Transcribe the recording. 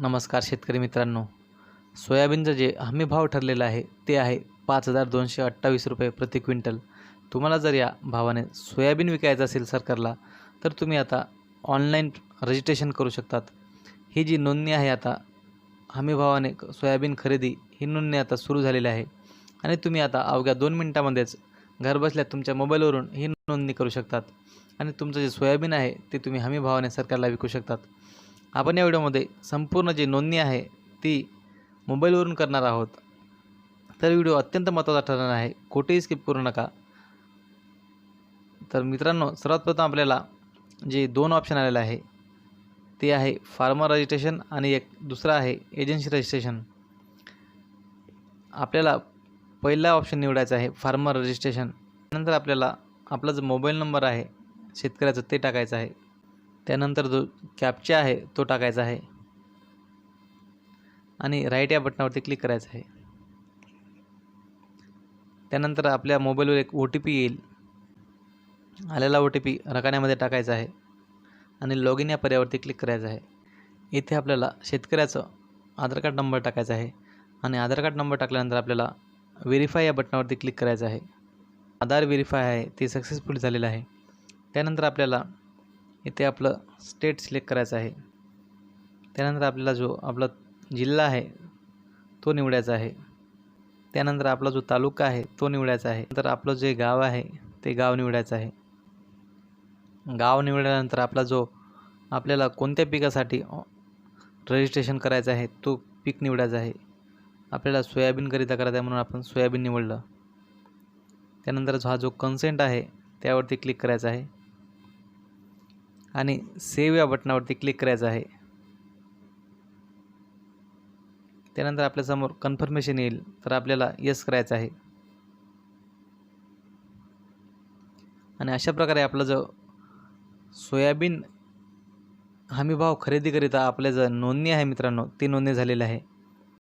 नमस्कार शेतकरी मित्रांनो. सोयाबीनचं जे हमी भाव ठरलेला आहे ते आहे पाच हजार दोनशे अठ्ठावीस रुपये प्रति क्विंटल. तुम्हाला जर या भावाने सोयाबीन विकायचं असेल सरकारला तर तुम्ही आता ऑनलाईन रजिस्ट्रेशन करू शकतात. ही जी नोंदणी आहे आता हमी भावाने सोयाबीन खरेदी ही नोंदणी आता सुरू झालेली आहे. आणि तुम्ही आता अवघ्या दोन मिनटामध्येच घरबसल्या तुमच्या मोबाईलवरून ही नोंदणी करू शकतात. आणि तुमचं जे सोयाबीन आहे ते तुम्ही हमी भावाने सरकारला विकू शकतात. आपण या व्हिडिओमध्ये संपूर्ण जी नोंदणी आहे ती मोबाईलवरून करणार आहोत. तर व्हिडिओ अत्यंत महत्त्वाचा ठरणार आहे. कुठेही स्किप करू नका. तर मित्रांनो सर्वात प्रथम आपल्याला जे दोन ऑप्शन आलेलं आहे ते आहे फार्मर रजिस्ट्रेशन आणि एक दुसरं आहे एजन्सी रजिस्ट्रेशन आपल्याला पहिला ऑप्शन निवडायचा आहे फार्मर रजिस्ट्रेशन नंतर आपल्याला आपला जो मोबाईल नंबर आहे शेतकऱ्याचं ते टाकायचं आहे. त्यानंतर जो कॅपचा आहे तो टाकायचा आहे. आणि राईट या बटनावरती क्लिक करायचं आहे. त्यानंतर आपल्या मोबाईलवर एक ओ टी पी येईल. आलेला ओ टी पी रकान्यामध्ये टाकायचा आहे. आणि लॉग इन या पर्यावरती क्लिक करायचं आहे. इथे आपल्याला शेतकऱ्याचं आधार कार्ड नंबर टाकायचा आहे. आणि आधार कार्ड नंबर टाकल्यानंतर आपल्याला व्हेरीफाय या बटनावरती क्लिक करायचं आहे. आधार व्हेरीफाय आहे ते सक्सेसफुल झालेलं आहे. त्यानंतर आपल्याला इथे आपलं स्टेट सिलेक्ट करायचं आहे. त्यानंतर आपल्याला जो आपला जिल्हा आहे तो निवडायचा आहे. त्यानंतर आपला जो तालुका आहे तो निवडायचा आहे. नंतर आपलं जे गाव आहे ते गाव निवडायचं आहे. गाव निवडल्यानंतर आपला जो आपल्याला कोणत्या पिकासाठी रजिस्ट्रेशन करायचं आहे तो पीक निवडायचा आहे. आपल्याला सोयाबीनकरिता करायचं आहे म्हणून आपण सोयाबीन निवडलं. त्यानंतर हा जो कन्सेंट आहे त्यावरती क्लिक करायचा आहे. आणि सेव्ह या बटनावरती क्लिक करायचं आहे. त्यानंतर आपल्यासमोर कन्फर्मेशन येईल तर आपल्याला यस करायचं आहे. आणि अशा प्रकारे आपलं जो सोयाबीन हमीभाव खरेदीकरिता आपल्या जर नोंदणी आहे मित्रांनो ती नोंदणी झालेली आहे.